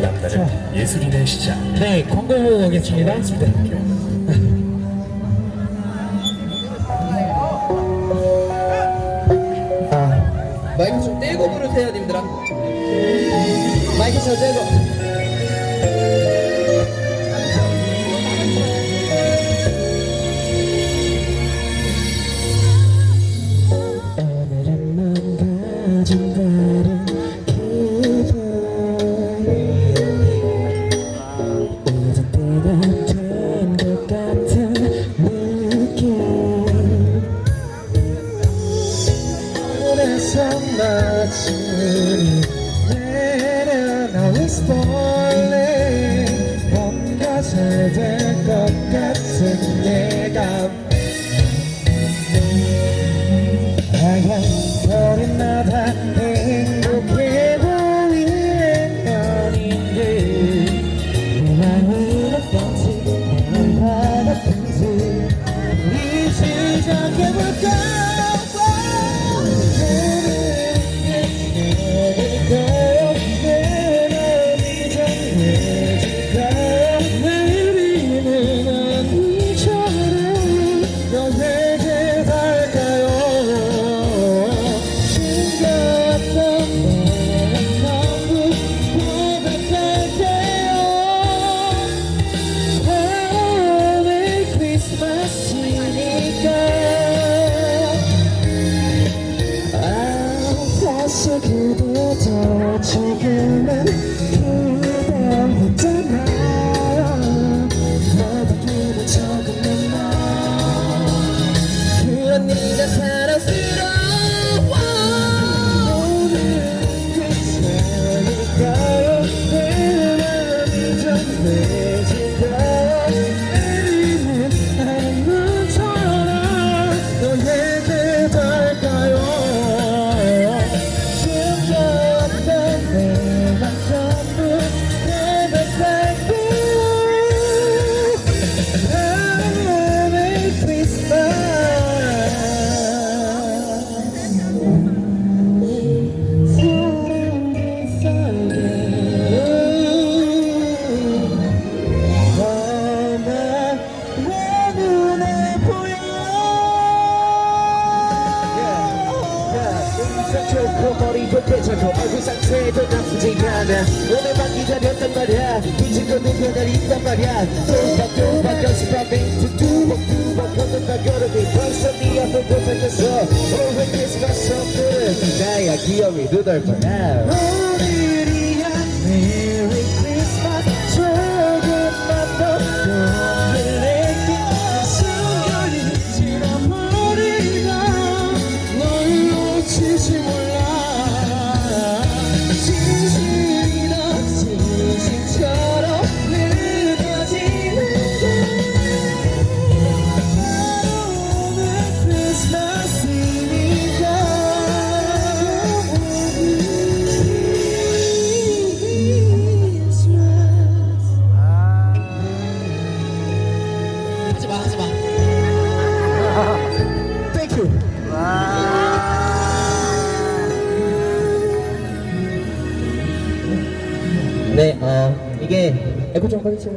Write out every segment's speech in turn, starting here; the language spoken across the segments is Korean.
남다른 예술인의 시작. 네, 광고 보고 오겠습니다. 아, 마이크 좀 떼고 부르세요, 님들아. 마이크 좀 떼고. 오늘은 다 상 좋고 머리도 괜찮고 얼굴 상태도 나쁘지 않아. 오늘만 기다렸단 말이야. 이제껏 내 변할 있단 말이야. 또박또박 연습한 멘트 두벅두벅 걷는다 걸음이 벌써 네 앞을 도착했어. Over Christmas 선물은 나야 귀여움이 눈을 거야 하지 마, 하지 마. 땡큐 네, 어, 이게 에코 좀 꺼주세요.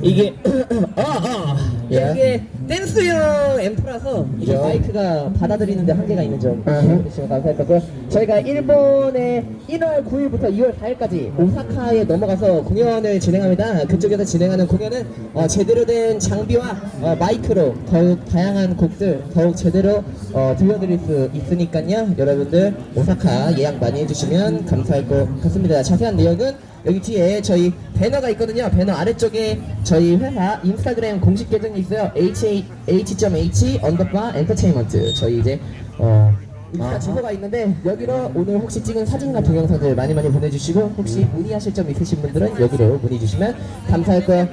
이게 아, 아, 예. 이게 댄스용 앰프라서 이게? 마이크가 받아들이는데 한계가 있는 점 어허. 주시면 감사했고요. 저희가 일본에 1월 9일부터 2월 4일까지 오사카에 넘어가서 공연을 진행합니다. 그쪽에서 진행하는 공연은 어, 제대로 된 장비와 어, 마이크로 더욱 다양한 곡들 더욱 제대로 어, 들려드릴 수 있으니까요. 여러분들 오사카 예약 많이 해주시면 감사할 것 같습니다. 자세한 내용은 여기 뒤에 저희 배너가 있거든요. 배너 아래쪽에 저희 회사 인스타그램 공식 계정이 있어요. h h.h 언더바 엔터테인먼트. 저희 이제 어 인스타 주소가 있는데 여기로 오늘 혹시 찍은 사진이나 동영상들 많이 많이 보내주시고 혹시 문의하실 점 있으신 분들은 여기로 문의 주시면 감사할 것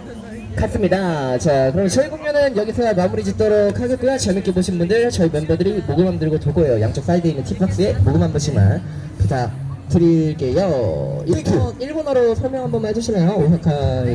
같습니다. 자, 그럼 저희 공연은 여기서 마무리 짓도록 하겠고요. 재밌게 보신 분들 저희 멤버들이 모금 들고 도고요. 양쪽 사이드에 있는 티박스에 모금 한 번씩만 부탁 드릴게요. 일본, 일본어로 설명 한 번만 해주실래요? 오사카